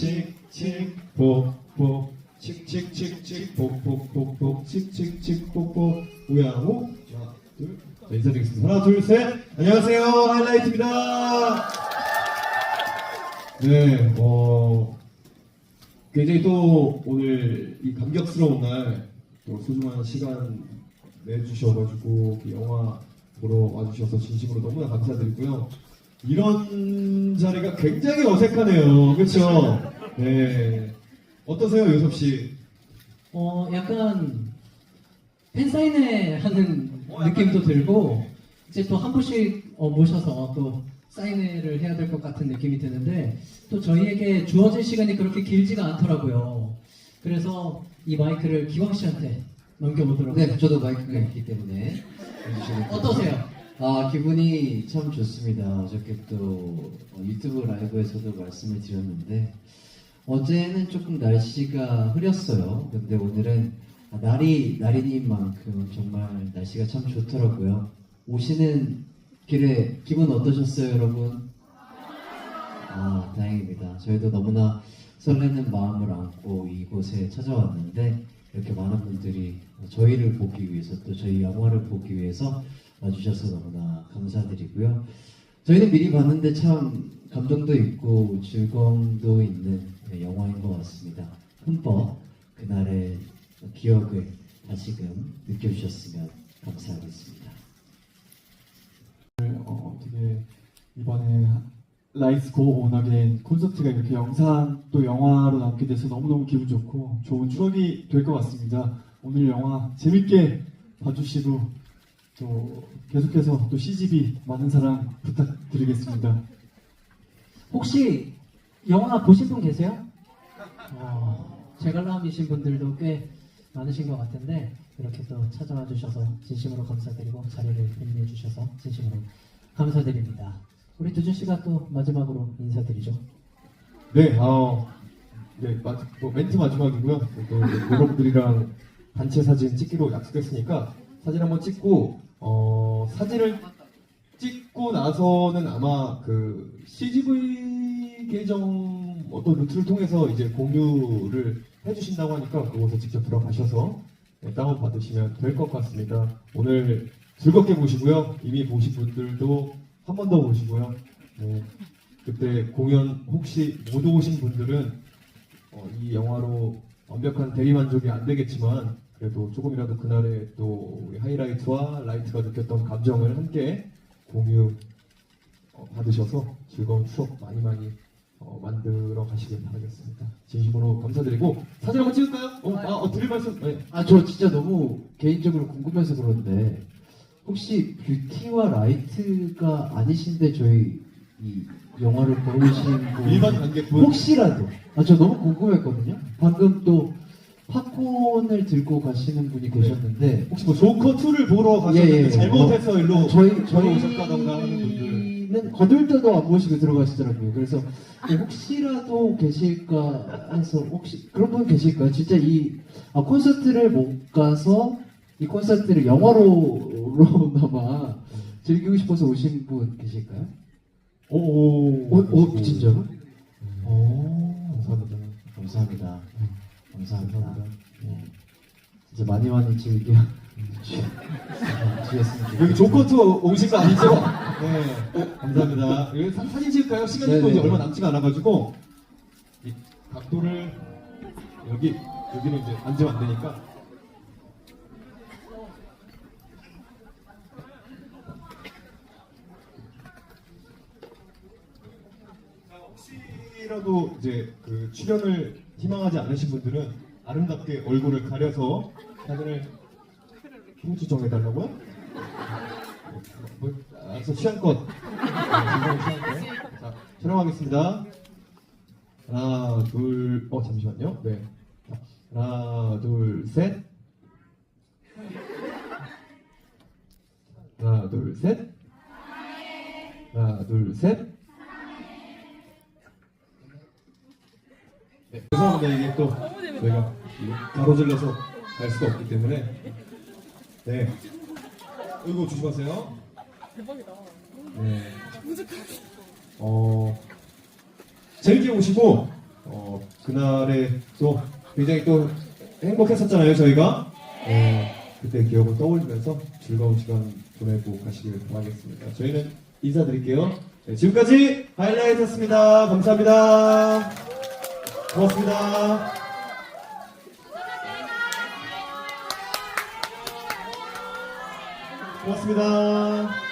칙칙 복복 칙칙칙칙 복복복복 칙칙칙 복복 우양호 하나 둘 자, 인사드리겠습니다 하나 둘 셋 안녕하세요 하이라이트입니다 네 어, 굉장히 또 오늘 이 감격스러운 날 또 소중한 시간 내주셔가지고 그 영화 보러 와주셔서 진심으로 너무나 감사드리고요 이런 자리가 굉장히 어색하네요. 그렇죠 네. 어떠세요 요섭 씨? 어, 약간 팬사인회 하는 느낌도 들고, 이제 또 한 분씩 어, 모셔서 또 사인회를 해야 될 것 같은 느낌이 드는데, 또 저희에게 주어진 시간이 그렇게 길지가 않더라고요. 그래서 이 마이크를 기광 씨한테 넘겨보도록 네, 저도 마이크가 있기 때문에 어떠세요? 아 기분이 참 좋습니다. 어저께 또 어, 유튜브 라이브에서도 말씀을 드렸는데 어제는 조금 날씨가 흐렸어요. 근데 오늘은 아, 날이 날이니만큼 정말 날씨가 참 좋더라고요. 오시는 길에 기분 어떠셨어요, 여러분? 아 다행입니다. 저희도 너무나 설레는 마음을 안고 이곳에 찾아왔는데 이렇게 많은 분들이 저희를 보기 위해서 또 저희 영화를 보기 위해서 와주셔서 너무나 감사드리고요. 저희는 미리 봤는데 참 감동도 있고 즐거움도 있는 영화인 것 같습니다. 흠뻑 그날의 기억을 다시금 느껴주셨으면 감사하겠습니다. 어, 되게 이번에 라이스 고 온어게인 콘서트가 이렇게 영상 또 영화로 남게 돼서 너무너무 기분 좋고 좋은 추억이 될 것 같습니다. 오늘 영화 재밌게 봐주시고 또 계속해서 또 CGV 많은 사랑 부탁드리겠습니다. 혹시 영화 보신 분 계세요? 어, 제갈람이신 분들도 꽤 많으신 것 같은데 이렇게 또 찾아와 주셔서 진심으로 감사드리고 자리를 빛내 주셔서 진심으로 감사드립니다. 우리 두준 씨가 또 마지막으로 인사드리죠. 네, 어, 네, 마, 뭐 멘트 마지막이고요. 또 이제 여러분들이랑 단체 사진 찍기로 약속했으니까 사진 한번 찍고 어, 사진을 찍고 나서는 아마 그 CGV 계정 어떤 루트를 통해서 이제 공유를 해주신다고 하니까 그곳에 직접 들어가셔서 네, 다운 받으시면 될 것 같습니다. 오늘 즐겁게 보시고요. 이미 보신 분들도 한 번 더 보시고요. 네, 그때 공연 혹시 못 오신 분들은 어, 이 영화로 완벽한 대리만족이 안 되겠지만 그래도 조금이라도 그날의 또 우리 하이라이트와 라이트가 느꼈던 감정을 함께 공유 어, 받으셔서 즐거운 추억 많이 많이 어, 만들어 가시길 바라겠습니다. 진심으로 감사드리고 사진 한번 찍을까요? 어, 아, 어, 드릴 말씀. 네. 아, 저 진짜 너무 개인적으로 궁금해서 그런데 혹시 뷰티와 라이트가 아니신데 저희 이 영화를 보신 분 일반 관객분 혹시라도 아, 저 너무 궁금했거든요. 방금 또 팝콘을 들고 가시는 분이 계셨는데 혹시 뭐 조커 2를 보러 가셨는데 예, 예. 잘못해서 일로 아, 저희 들어오셨다던가 하는 분들 저희는 거들떠도 안 보시고 들어가시더라고요. 그래서 혹시라도 계실까 해서 혹시 그런 분 계실까요? 진짜 이 아, 콘서트를 못 가서 이 콘서트를 영화로로나마 즐기고 싶어서 오신 분 계실까요? 오, 오, 오 진짜로? 오, 감사합니다. 감사합니다. 감사합니다. 감사합니다. 네. 진짜 많이 많이 즐겨 주셨으면 여기 좋겠습니다. 조커 투어 오신 거 아니죠? 네, 감사합니다. 여기 사, 사진 찍을까요? 시간이 또 네네. 이제 얼마 남지가 않아가지고 이 각도를 여기 여기는 이제 앉으면 안 되니까. 자, 혹시라도 이제 그 출연을 희망하지 않으신 분들은 아름답게 얼굴을 가려서 사진을 힌트 정해달라고요? 뭐, 알아서 취향껏. 자, 촬영하겠습니다. 하나, 둘, 어, 잠시만요. 네. 자, 하나, 둘, 셋. 하나, 둘, 셋. 하나, 둘, 셋. 네, 죄송합니다. 이게 또 저희가 가로질러서 갈 수가 없기 때문에. 네. 이거 조심하세요. 대박이다. 네. 어 재밌게 오시고 어 그날에 또 굉장히 또 행복했었잖아요 저희가. 어, 그때 기억을 떠올리면서 즐거운 시간 보내고 가시길 바라겠습니다. 저희는 인사드릴게요. 네, 지금까지 하이라이트였습니다. 감사합니다. 고맙습니다. 고맙습니다.